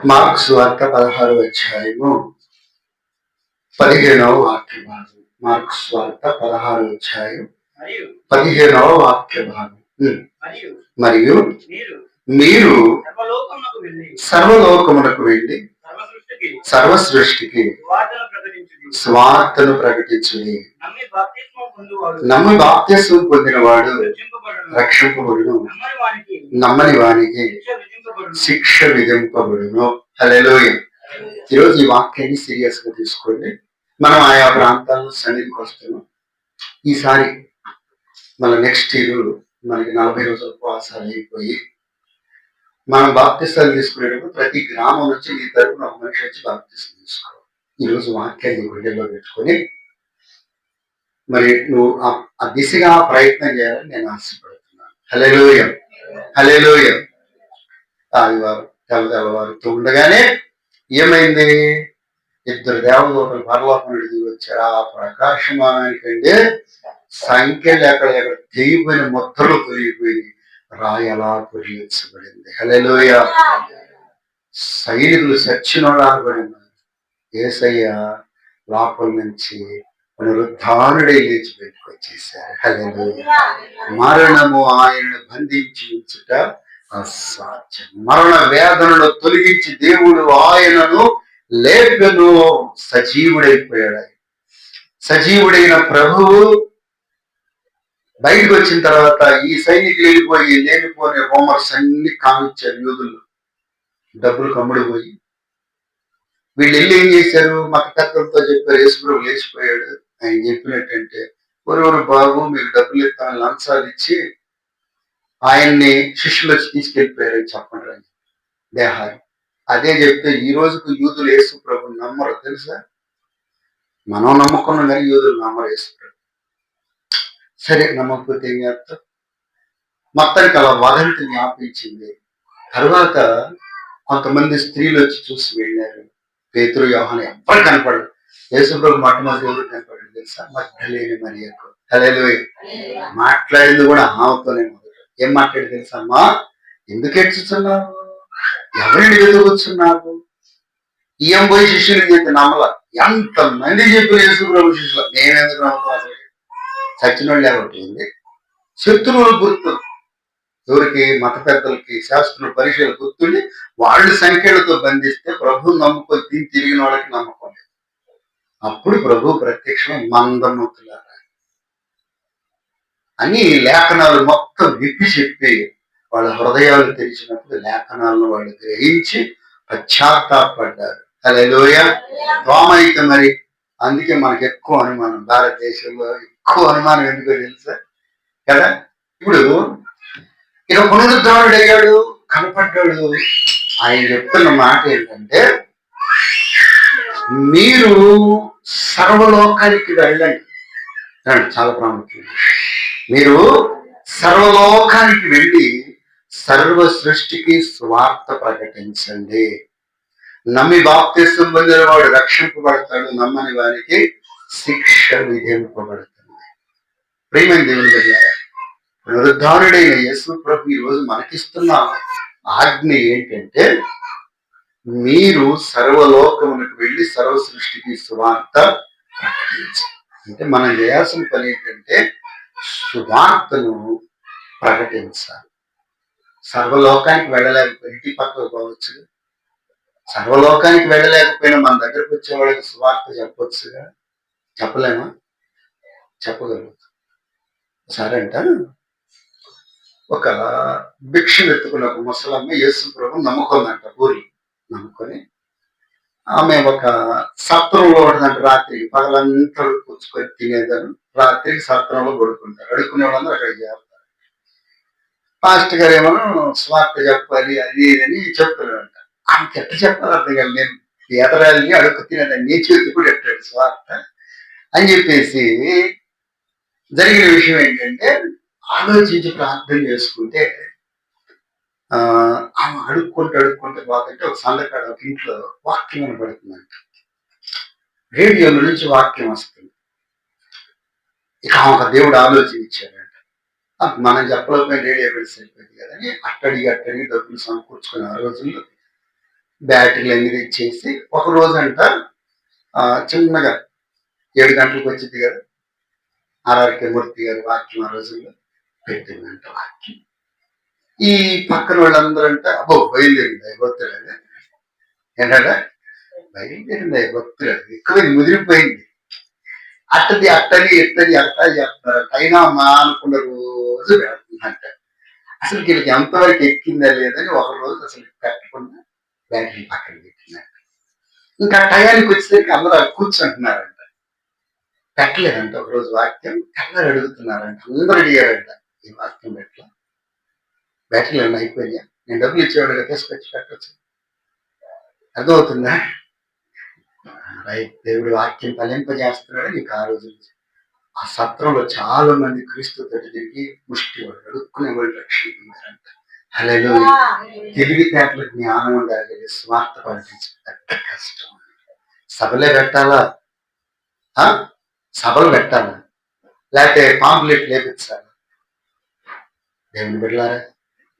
Marks వార్త పదహారు అధ్యాయము పదిహేనవ వాక్య భాగం మార్క్స్ వార్త పదహారు అధ్యాయం పదిహేనవ వాక్య భాగం. మరియు మీరు సర్వలోకమునకు వెళ్ళి సర్వ సృష్టికి స్వార్థను ప్రకటించుడి. నమ్మి బాప్తిస్మం పొందువాడు. నమ్మి బాప్త్యసం పొందినవాడు రక్షింపబడును. నమ్మని వానికి శిక్ష విధింపబడును. శిక్ష ఈరోజు ఈ వాక్యాన్ని సీరియస్గా తీసుకోండి. మనం ఆయా ప్రాంతాల్లో సన్నిధికి వస్తున్నాం ఈసారి మన నెక్స్ట్ ఇయర్ మనకి నలభై రోజుల ఉపవాసాలు అయిపోయి మనం బాప్తిస్తాలు తీసుకునేటప్పుడు ప్రతి గ్రామం నుంచి మీ తరపున ఒక మనిషి వచ్చి బాప్తిస్తాలు తీసుకోవాలి ఈరోజు వాక్యాన్ని గుండెల్లో పెట్టుకొని మరి నువ్వు ఆ- ఆ దిశగా ప్రయత్నం చేయాలని నేను ఆశపడుతున్నాను. హలోయ హలోయ ఆదివారం తెల్ల తెల్లవారుతూ ఉండగానే ఏమైంది? ఇద్దరు దేవదూతలు పరలోకం దిగి వచ్చారు. ఆ ప్రకాశమానానికంటే సంఖ్యలు ఎక్కడ ఎక్కడ తెగిపోయిన ముద్రలు తొలిగిపోయి రాయలా అలా పొరిగించబడింది హలోయ సైనికులు సచ్చినోళ్ళబడి ఉన్నారు ఏసయ్య లోపల నుంచి పునరుద్ధానుడై లేచి బయటకు వచ్చేసారు హలోయ మరణము ఆయన బంధించి ఉంచుట అసాధ్యం. మరణ వేదనను తొలగించి దేవుడు ఆయనను లేపెను సజీవుడైపోయాడు ఆయన. సజీవుడైన ప్రభువు బయటకు వచ్చిన తర్వాత ఈ సైనికులు వెళ్ళిపోయి లేనిపోయిన హోమర్స్ అన్ని కామిచ్చారు యూదులు. డబ్బులు కమ్ముడిపోయి వీళ్ళు వెళ్ళి ఏం చేశారు? మత కథలతో చెప్పారు యేసుప్రభు లేచిపోయాడు. ఆయన చెప్పినట్టంటే ఎవరెవరు బాబు మీకు డబ్బులు ఇస్తాను లంచాలు ఇచ్చి ఆయన్ని శిష్యులు వచ్చి తీసుకెళ్ళిపోయారని చెప్పండి అని దేహాన్ని. అదే చెప్తే ఈ రోజుకు యూదులు యేసు ప్రభు నమ్మరు తెలుసా? మనం నమ్ముకున్నాం కానీ యూదులు నమ్మరు యేసు ప్రభు సరే నమ్మకపోతే ఏం చేస్తాం మొత్తానికి అలా వదంతి వ్యాపించింది తర్వాత కొంతమంది స్త్రీలు వచ్చి చూసి వెళ్ళారు. పేతురు వ్యవహారం ఎవ్వరు కనపడదు యేసుప్రభు మొట్టమొదటి ఎవరు కనపడదు తెలుసా? మధ్యలేని మరియకు హలో మాట్లాడింది కూడా ఆమెతోనే ఏం మాట్లాడి తెలుసమ్మా? ఎందుకు ఏడ్చుతున్నావు ఎవరిని వెతుకుతున్నావు ఈయం పోయి శిష్యులు చెప్పి నమ్మల? ఎంత మంది చెప్పిన యేసుప్రభు శిష్యులు మేమెందుకు నమ్ముతాం అసలు? చచ్చిన వాళ్ళు ఎవరికి శత్రువులు గుర్తు. ఎవరికి? మత పెద్దలకి శాస్త్రుల పరీక్షలు గుర్తుండి వాళ్ళు సంఖ్యలతో బంధిస్తే ప్రభు నమ్ముకొని తిరిగిన వాళ్ళకి నమ్మకం లేదు. అప్పుడు ప్రభు ప్రత్యక్షం మందముతులారా అని లేఖనాలు మొత్తం విప్పి చెప్పి వాళ్ళ హృదయాలు తెరిచినప్పుడు లేఖనాలను వాళ్ళు గ్రహించి పశ్చాత్తాపడ్డారు. అలెలోయ అయితే మరి అందుకే మనకు ఎక్కువ అనుమానం భారతదేశంలో ఎక్కువ అనుమానం ఎందుకో తెలుసా? కదా? ఇప్పుడు ఇక పునరుద్ధరణుడు అయ్యాడు కనపడ్డాడు. ఆయన చెప్తున్న మాట ఏంటంటే మీరు సర్వలోకానికి వెళ్ళండి. చాలా ప్రాముఖ్యం. మీరు సర్వలోకానికి వెళ్ళి సర్వ సృష్టికి స్వార్థ ప్రకటించండి. నమ్మి బాప్తిస్తం పొందిన వాడు రక్షింపబడతాడు నమ్మని వారికి శిక్ష విధింపబడుతుంది. ప్రేమైన దేవుని దగ్గర పునరుద్ధారుడైన యేసు ప్రభు ఈ రోజు మనకిస్తున్న ఆజ్ఞ ఏంటంటే మీరు సర్వలోకమునకు వెళ్ళి సర్వ సృష్టికి సువార్త ప్రకటించండి. అంటే మనం చేయాల్సిన పని ఏంటంటే సువార్తను ప్రకటించాలి. సర్వలోకానికి వెళ్ళలేకపోయి ఇంటి పక్కకు పోవచ్చు సర్వలోకానికి వెళ్ళలేకపోయినా మన దగ్గరకు వచ్చే వాళ్ళకి సువార్త చెప్పొచ్చుగా. చెప్పలేమా? చెప్పగలుగుతాం. సరే అంట. ఒక భిక్ష వెతుకున్న ఒక ముసలమ్మ యేసు ప్రభు నమ్ముకుందంట ఊరి నమ్ముకొని. ఆమె ఒక సత్రంలో ఉంటుందంట రాత్రి పగలంతా కూర్చుకొని తినేదాను రాత్రికి సత్రంలో పడుకుంటారు. అడుక్కునే వాళ్ళందరూ అక్కడ చేరుతారు. పాస్టర్ గారు ఏమో స్వార్థ చెప్పాలి అది అని చెప్తున్నాడంట ఆమెకి ఎట్ట చెప్పాలి అర్థం కాదు నేను ఎదరాలని అడుక్కు తినేదాన్ని. నీ చేతి కూడా ఎట్టాడు స్వార్థ? అని చెప్పేసి జరిగిన విషయం ఏంటంటే ఆలోచించి ప్రార్థన చేసుకుంటే ఆమె అడుక్కుంటూ అడుక్కుంటే బాగుంటే ఒక సందకాడ ఒక ఇంట్లో వాక్యం వినపడుతుందంట. రేడియో నుంచి వాక్యం వస్తుంది. ఇక ఒక దేవుడు ఆలోచన ఇచ్చాడంట మనం చెప్పలేకపోయిన రేడియో బిల్స్ అయిపోయింది కదని అట్టడిగి అట్టడిగి డబ్బులు సమకూర్చుకుని ఆ రోజుల్లో బ్యాటరీలు అన్ని ఇచ్చేసి ఒక రోజు అంట ఆ, చిన్నగా ఏడు గంటలకు వచ్చింది కదా ఆర్ఆర్కే మూర్తి గారి వాక్యం ఆ రోజుల్లో పెట్టిందంట వాక్యం. ఈ పక్కన వాళ్ళందరూ అంటే అబ్బో బయలుదేరింది భక్తులు ఏంటంటే బయలుదేరింది అయిపోతాడు ఎక్కువ ముదిరిపోయింది. అట్టది అట్టని ఎట్టది అట్ట చెప్తారు అయినా మా అనుకున్న రోజు పెడుతుందంట. అసలు వీళ్ళకి ఎంతవరకు ఎక్కిందా లేదని ఒక రోజు అసలు పెట్టకుండా బ్యాటరీ పక్కన పెట్టిందంట. ఇంకా టయానికి వచ్చేసరికి అందరూ కూర్చుంటున్నారంట. పెట్టలేదంట ఒక రోజు వాక్యం. కలర్ అడుగుతున్నారంట. అందరూ అడిగారంట ఈ వాక్యం పెట్టలా బ్యాటరీలు అన్నీ అయిపోయా నేను డబ్బులు ఇచ్చేవాడు తీసుకొచ్చి పెట్టచ్చు. అర్థమవుతుందా? రైట్ దేవుడు వాక్యం ఫలింపజేస్తున్నాడు నీకు ఆ రోజు నుంచి ఆ సత్రంలో చాలా మంది క్రీస్తు తోటి తిరిగి ముష్టి వాడు అడుక్కునే వాళ్ళు రక్షణ పొందారంట హలో తెలివితేటలు జ్ఞానం ఉండాలి స్వార్థ పెద్ద కష్టం. సభలే పెట్టాలా? సభలు పెట్టాలా? లేకపోతే పాంప్లెట్ లేపించాలా? దేవుని బిడ్డలారా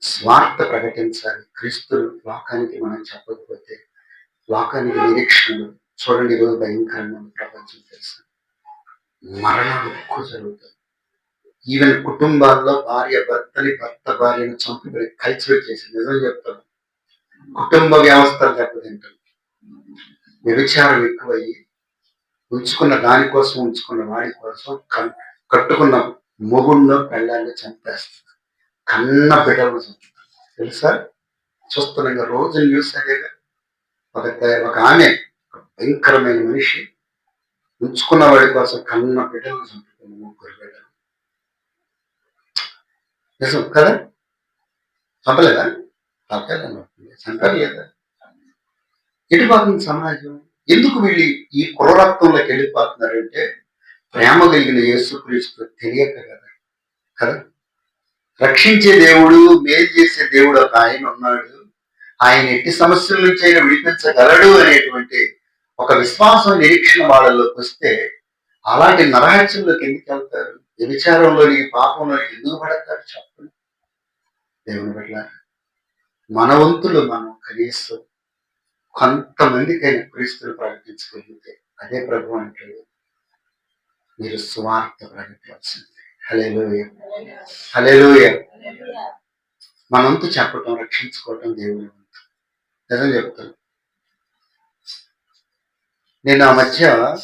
స్వార్థ ప్రకటించాలి. క్రీస్తు లోకానికి మనం చెప్పకపోతే లోకానికి నిరీక్షణలు చూడండి ఈరోజు భయంకరంగా ప్రపంచం తెలుసు. మరణాలు ఎక్కువ జరుగుతాయి ఈవెన్ కుటుంబాల్లో భార్య భర్తని భర్త భార్యను చంపి కల్చర్ చేసి నిజం చెప్తాను. కుటుంబ వ్యవస్థలు దెబ్బతింటారు వ్యభిచారం ఎక్కువయ్యి ఉంచుకున్న దానికోసం ఉంచుకున్న వాడి కోసం కన్- కట్టుకున్న మొగుడిలో పెళ్ళాన్ని చంపేస్తుంది. కన్న బిడ్డలను చంపుతుంది. తెలుసా? చూస్తున్నాం రోజు న్యూస్ అదేగా ఒక ఒక ఆమె భయంకరమైన మనిషి. ఉంచుకున్న వాడి కోసం కన్న బిడ్డలను చంపుకున్న ముగ్గురు బిడ్డలు నిజం కదా? చంపలేదా? చంపలేదా చంపారు లేదా ఎటు సమాజం? ఎందుకు వీళ్ళు ఈ క్రూరత్వంలోకి వెళ్ళిపోతున్నారంటే ప్రేమ కలిగిన యేసుక్రీస్తు తెలియక కదా? కదా? రక్షించే దేవుడు మేలు చేసే దేవుడు ఒక ఆయన ఉన్నాడు. ఆయన ఎట్టి సమస్యల నుంచి ఆయన విడిపించగలడు అనేటువంటి ఒక విశ్వాసం నిరీక్షణ వాళ్ళలోకి వస్తే అలాంటి నరహత్యంలోకి ఎందుకు వెళ్తారు? వ్యభిచారంలోని పాపంలోకి ఎందుకు పడతారు చెప్పండి. దేవుని పట్ల మన వంతులు మనం కనీసం కొంతమందికైనా క్రీస్తులు ప్రకటించగలిగితే అదే ప్రభు అంటే మీరు స్వార్థ ప్రకటించాల్సింది హలేలోయ హలేలోయ మనంతు చెప్పటం రక్షించుకోవటం దేవుని వంతు. నిజం చెప్తాను. నేను ఆ మధ్య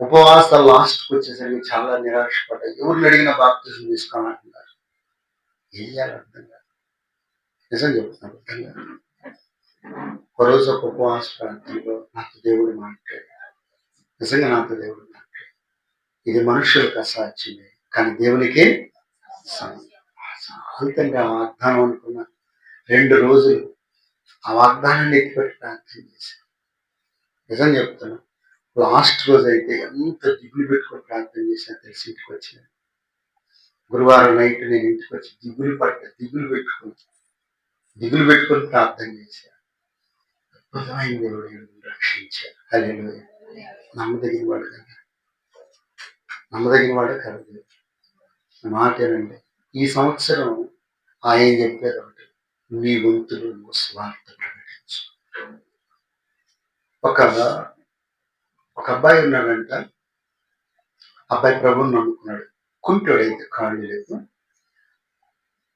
ఉపవాస లాస్ట్కి వచ్చేసరికి చాలా నిరాశపడ్డా. ఎవరిని అడిగిన బాప్తిజం తీసుకోవాలంటున్నారు ఏం చేయాలి అర్థం కాదు. నిజం చెప్తున్నాను అర్థం కాదు. ఒక రోజు ఒక ఉపవాస ప్రాంతంలో నాతో దేవుడు మాట్లాడాడు. నిజంగా నాతో దేవుడు మాట్లాడాడు. ఇది మనుషులకు అసాధ్యమే కానీ దేవునికి సాంతంగా ఆ వాగ్దానం అనుకున్న రెండు రోజులు ఆ వాగ్దానాన్ని ఎత్తిపెట్టి ప్రార్థన చేశాను. నిజం చెప్తున్నా లాస్ట్ రోజు అయితే ఎంత దిగులు పెట్టుకొని ప్రార్థన చేసినా తెలిసి ఇంటికి వచ్చిన. గురువారం నైట్ నేను ఇంటికి వచ్చి దిగులు పట్ట దిగులు పెట్టుకుని దిగులు పెట్టుకొని ప్రార్థన చేశాను అద్భుతమైన దేవుడు రక్షించాడు నమ్మదగిన వాడు కదా. నమ్మదగిన వాడు కదా మాటేనండి ఈ సంవత్సరం ఆయన చెప్పారు ఒకటి మీ గొంతులు స్వార్థ ఒక ఒక అబ్బాయి ఉన్నాడంట. అబ్బాయి ప్రభుని నమ్ముకున్నాడు. కుంటుడైతే కాళ్ళు లేదు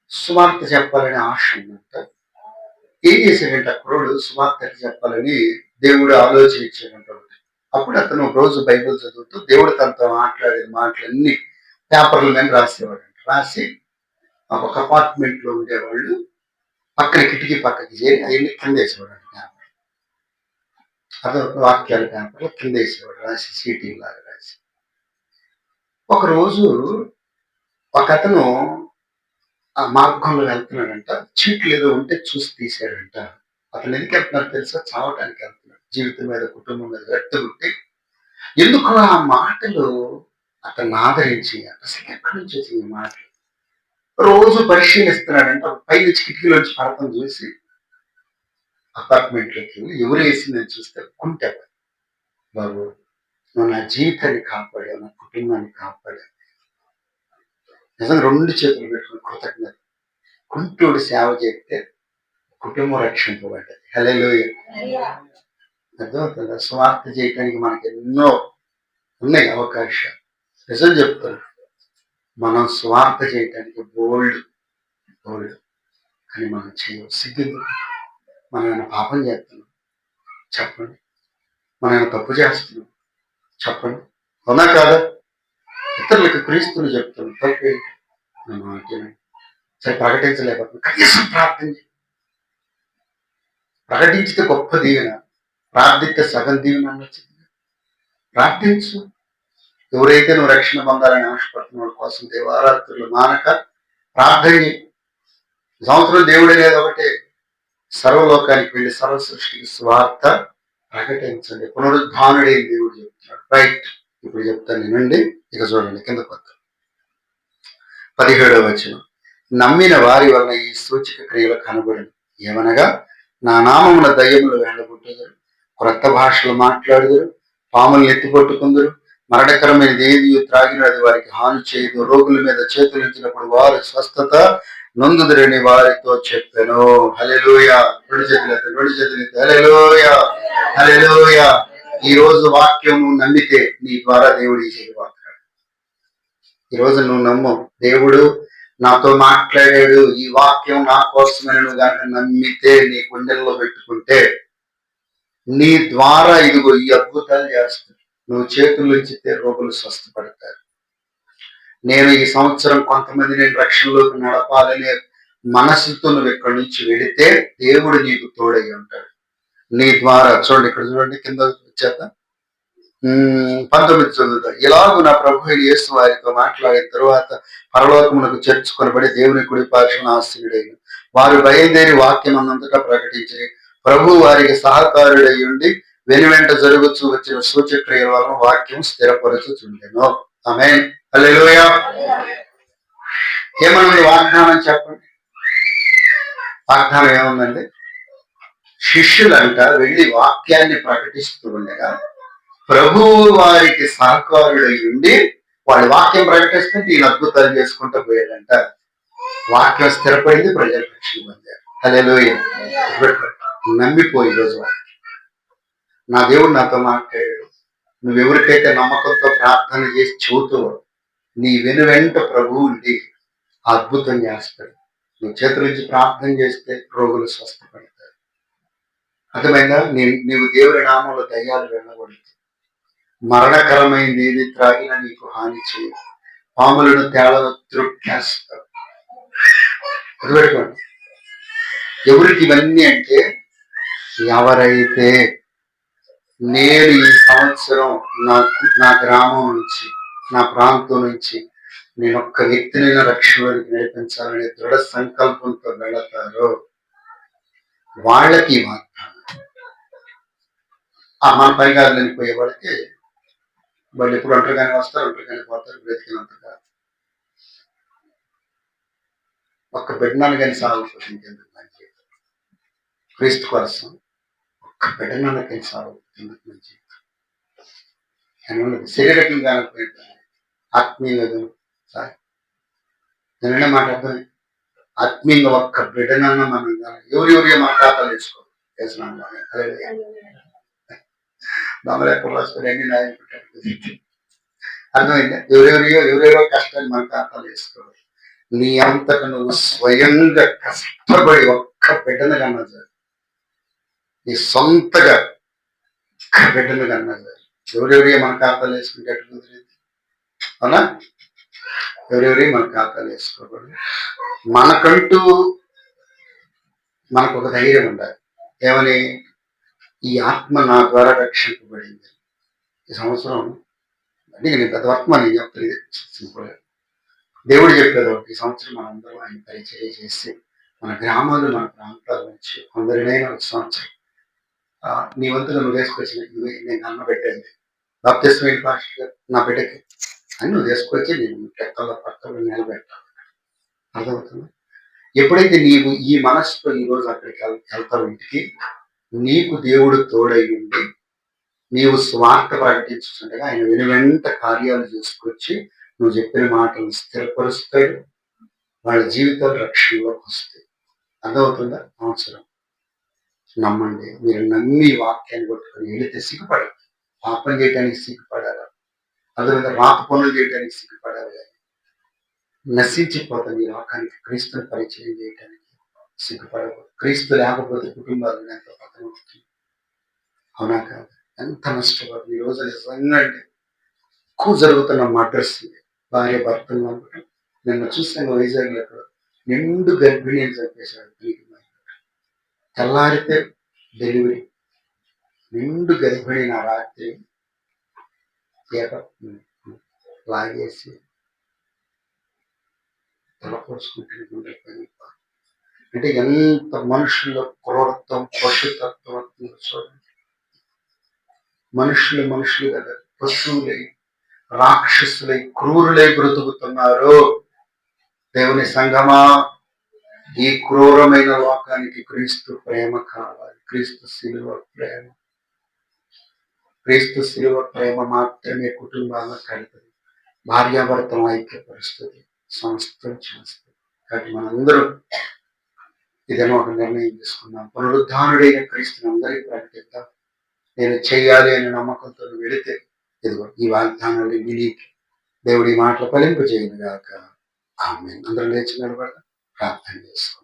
సువార్త చెప్పాలని ఆశ ఉందంట. ఏం చేశాడంట కుర్రోడు సువార్త చెప్పాలని దేవుడు ఆలోచన ఇచ్చాడంట అప్పుడు అతను రోజు బైబిల్ చదువుతూ దేవుడు తనతో మాట్లాడే మాటలన్నీ పేపర్ల మీద రాసేవాడంట. రాసి ఆ ఒక అపార్ట్మెంట్లో ఉండేవాళ్ళు. పక్కన కిటికీ పక్కకి చేరి అవన్నీ కింద వేసేవాడు వాక్యాలు అదో వాక్యాల పేపర్లో కింద వేసేవాడు రాసి సీటింగ్ లాగా రాసి. ఒక రోజు ఒక అతను ఆ మార్గంలో వెళ్తున్నాడంట చీట్లు ఏదో ఉంటే చూసి తీసాడంట అతను ఎందుకు వెళ్తున్నారు తెలుసా? చావటానికి వెళ్తున్నాడు. జీవితం మీద కుటుంబం మీద వెట్టుకుంటే ఎందుకు ఆ మాటలు అతను ఆదరించి అసలు ఎక్కడి నుంచి వచ్చింది ఈ మాటలు? రోజు పరిశీలిస్తున్నాడంట పై నుంచి కిటికీలోంచి పడతాం చూసి అపార్ట్మెంట్లోకి వెళ్ళి ఎవరు వేసిందని చూస్తే కుంటే బాబు నువ్వు నా జీవితాన్ని కాపాడావు నా కుటుంబాన్ని కాపాడావు. నిజంగా రెండు చేతులు పెట్టుకుని కృతజ్ఞత. కుంటుడు సేవ చేస్తే కుటుంబం రక్షింపబడ్డది హలో అర్థమవుతుందా? స్వార్థ చేయడానికి మనకి ఎన్నో ఉన్నాయి అవకాశాలు. నిజం చెప్తాను మనం స్వార్థ చేయడానికి బోల్డ్ బోల్డ్ అని మనం చేయ సిగ్గు మనం ఏమైనా పాపం చేస్తున్నాం? చెప్పండి. మనం ఏమైనా తప్పు చేస్తున్నాం? చెప్పండి. అవునా కాదా? ఇతరులకు క్రీస్తులు చెప్తున్నాం తప్పు. ఏంటి సరే ప్రకటించలేకపోతున్నాం. కనీసం ప్రార్థించి ప్రకటించితే గొప్ప దీవెన. ప్రార్థిస్తే సగం దీవెన అనొచ్చు ప్రార్థించు. ఎవరైతే నువ్వు రక్షణ పొందాలని ఆశపడుతున్న వాళ్ళ కోసం దేవారాత్రులు మానక ప్రార్థన సంవత్సరం దేవుడే లేదు ఒకటే. సర్వలోకానికి వెళ్ళి సర్వ సృష్టికి స్వార్థ ప్రకటించండి. పునరుద్ధానుడే దేవుడు చెప్తున్నాడు రైట్ ఇప్పుడు చెప్తాను నేనండి ఇక చూడండి కింద కొత్త. పదిహేడవ వచనం. నమ్మిన వారి వలన ఈ సూచక క్రియలు కనబడింది ఏమనగా నా నామమున దయ్యములు వెళ్ళగొట్టుదురు క్రొత్త భాషలు మాట్లాడుదురు పాములు ఎత్తిపట్టుకుందరు మరణకరమైన ఏది త్రాగినది వారికి హాని చేయదు రోగుల మీద చేతులు ఇచ్చినప్పుడు వారు స్వస్థత నొందుదురని వారితో చెప్పాను. హలెలోయ రెండు చేతులు రెండు చేతులు ఎత్తండి. హల్లెలూయా. ఈ రోజు వాక్యం నువ్వు నమ్మితే నీ ద్వారా దేవుడు ఈ చేయవాడు ఈ రోజు నువ్వు నమ్ము. దేవుడు నాతో మాట్లాడాడు. ఈ వాక్యం నా కోసమే నువ్వు కనుక నమ్మితే నీ గుండెల్లో పెట్టుకుంటే నీ ద్వారా ఇదిగో ఈ అద్భుతాలు చేస్తాడు. నువ్వు చేతులు ఉంచితే రోగులు స్వస్థపడతారు. నేను ఈ సంవత్సరం కొంతమంది నేను రక్షణలోకి నడపాలనే మనసుతో నువ్వు ఇక్కడి నుంచి వెళితే దేవుడు నీకు తోడై ఉంటాడు. నీ ద్వారా చూడండి ఇక్కడ చూడండి కింద వచ్చేత పంతొమ్మిది చదువుతా. ఇలాగూ నా ప్రభు యేసు వారితో మాట్లాడిన తరువాత పరలోకమునకు చేర్చుకొనబడి దేవుని కుడి పార్శ్వన ఆశ్రయుడైన వారు బయలుదేరి వాక్యం అన్నంతటా ప్రకటించి ప్రభు వారికి సహకారుడై ఉండి వెను వెంట జరుగుతూ వచ్చిన సూచక్రియల వలన వాక్యం స్థిరపరచుచుండెను. ఆమె హల్లెలూయా ఏమనుంది వాగ్దానం చెప్పండి? వాగ్దానం ఏముందండి? శిష్యులంట వెళ్ళి వాక్యాన్ని ప్రకటిస్తూ ఉండగా ప్రభువు వారికి సహకారుడై ఉండి వాళ్ళు వాక్యం ప్రకటిస్తుంటే ఈయన అద్భుతాలు చేసుకుంటూ పోయాడంట. వాక్యం స్థిరపడింది ప్రజలు రక్షణ పొందారు హల్లెలూయ నమ్మిపోయి రోజు వాక్యం. నా దేవుడు నాతో మాట్లాడాడు. నువ్వు ఎవరికైతే నమ్మకంతో ప్రార్థన చేసి చెబుతావో నీ వెను వెంట ప్రభువు ఉండి అద్భుతం చేస్తాడు. నువ్వు చేతుల నుంచి ప్రార్థన చేస్తే రోగులు స్వస్థపడతారు. అర్థమైందా? నీ నీవు దేవుడి నామంలో దయ్యాలు వెళ్ళకూడదు. మరణకరమైంది ఏది త్రాగినా నీకు హాని చేయదు. పాములను తేళ త్రుక్కేస్తావు గుర్తుపెట్టుకోండి ఎవరికి ఇవన్నీ అంటే ఎవరైతే నేను ఈ సంవత్సరం నా నా గ్రామం నుంచి నా ప్రాంతం నుంచి నేను ఒక్క వ్యక్తినైన రక్షణలోకి నడిపించాలనే దృఢ సంకల్పంతో వెళతారో వాళ్ళకి మాత్రం వాగ్దానం. ఆ మన పైగారులని పోయే వాళ్ళకి వాళ్ళు ఎప్పుడు ఒంటరిగానే వస్తారు ఒంటరిగానే పోతారు కాదు. ఒక్క బిడ్డనాన్ని కానీ సాగుతుంది ఇంకెందుకు మంచి క్రీస్తు కోసం ఒక్క బిడ్డనాన్ని కానీ సాగుతుంది ఎందుకు మంచి అని ఉన్నది శరీరకంగా ఆత్మీయులదు. సార్ నిన్న మాట్లాడుతుంది ఆత్మీయంగా ఒక్క బిడ్డనన్న మనం కానీ ఎవరెవరి మన ఖాతాలు వేసుకో వేసినాం కానీ రాసుకొని అన్ని న్యాయం పెట్టారు? అర్థమైందా? ఎవరెవరియో ఎవరెవరో కష్టాన్ని మన ఖాతాలు వేసుకోవాలి. నీ అంతట నువ్వు స్వయంగా కష్టపడి ఒక్క బిడ్డను కన్నా సార్ నీ సొంతగా బిడ్డలు బిడ్డను కన్నా సార్ ఎవరెవరియో మన ఖాతాలు వేసుకుంటే ఎట్లా కుదిరింది అవునా? ఎవరెవరి మన ఖాతాలు వేసుకోకూడదు. మనకంటూ మనకు ఒక ధైర్యం ఉండాలి. ఏమని? ఈ ఆత్మ నా ద్వారా రక్షింపబడింది. ఈ సంవత్సరం అంటే నేను పెద్ద వర్తమానం నేను చెప్తాను సింపుల్. దేవుడు చెప్పేది ఒకటి ఈ సంవత్సరం మనందరం ఆయన పరిచయం చేసి మన గ్రామాలు మన ప్రాంతాల నుంచి కొందరినైనా ఒక సంవత్సరం నీ వంతుగా నువ్వు వేసుకొచ్చిన ఇవి నేను అన్న పెట్టేది. బాప్తిస్మైన భాష నా బిడ్డకి. అని నువ్వు వేసుకొచ్చి నేను పెద్దల పక్కన నిలబెట్టాలి అర్థమవుతుంది? ఎప్పుడైతే నీవు ఈ మనస్సుతో ఈ రోజు అక్కడికి వెళ్తావు ఇంటికి నీకు దేవుడు తోడై ఉండి నీవు స్వార్థ ప్రకటించుండగా ఆయన వెను వెంట కార్యాలు చేసుకొచ్చి నువ్వు చెప్పిన మాటలు స్థిరపరుస్తాడు వాళ్ళ జీవితాలు రక్షణలోకి వస్తాయి. అర్థమవుతుందా? అవసరం. నమ్మండి. మీరు నమ్మి వాక్యాన్ని కొట్టుకొని వెళితే సిగ్గుపడాలి పాపం చేయడానికి సిగ్గుపడాలి అదేవిధంగా రాక పనులు చేయడానికి సిగ్గుపడాలి నశించిపోతాం ఈ లోకానికి. క్రీస్తుని పరిచయం చేయడానికి సిగ్గుపడకూడదు క్రీస్తు లేకపోతే కుటుంబాలు ఎంత పతనం అవుతుంది. అవునా కాదు? ఎంత నష్టపోతుంది ఈ రోజు నిజంగా అండి. ఎక్కువ జరుగుతున్న మర్డర్స్ భార్య భర్తలు అనుకుంటాం నిన్న చూసాను వైజాగ్లో అక్కడ నిండు గర్భిణి అని తెల్లారితే డెలివరీ నిండు గర్భిణి నా రాత్రి తీగ లాగేసి తలపోసుకుంటే పని. అంటే ఎంత మనుషుల క్రూరత్వం పశుతత్వం ఉందో చూడండి. మనుషులు మనుషులు కదా పశువులై రాక్షసులై క్రూరులై బ్రతుకుతున్నారు. దేవుని సంగమా ఈ క్రూరమైన లోకానికి క్రీస్తు ప్రేమ కావాలి. క్రీస్తు శిలువ ప్రేమ. క్రీస్తు శిలువ ప్రేమ మాత్రమే కుటుంబాలను కలుపుతుంది ఐక్య ఐక్యపరుస్తుంది. సంస్థలు చేస్తుంది. కాబట్టి మనందరూ ఇదేమో ఒక నిర్ణయం తీసుకున్నాం. పునరుద్ధానుడైన క్రీస్తుని అందరికీ ప్రకటిద్దాం. నేను చేయాలి అనే నమ్మకంతో వెళితే ఇదిగో ఈ వాగ్దానాన్ని విని దేవుడి మాటలు ఫలింపు చేయను గాక. ఆమె అందరూ లేచి నిలబడదాం. ప్రార్థన చేసుకోండి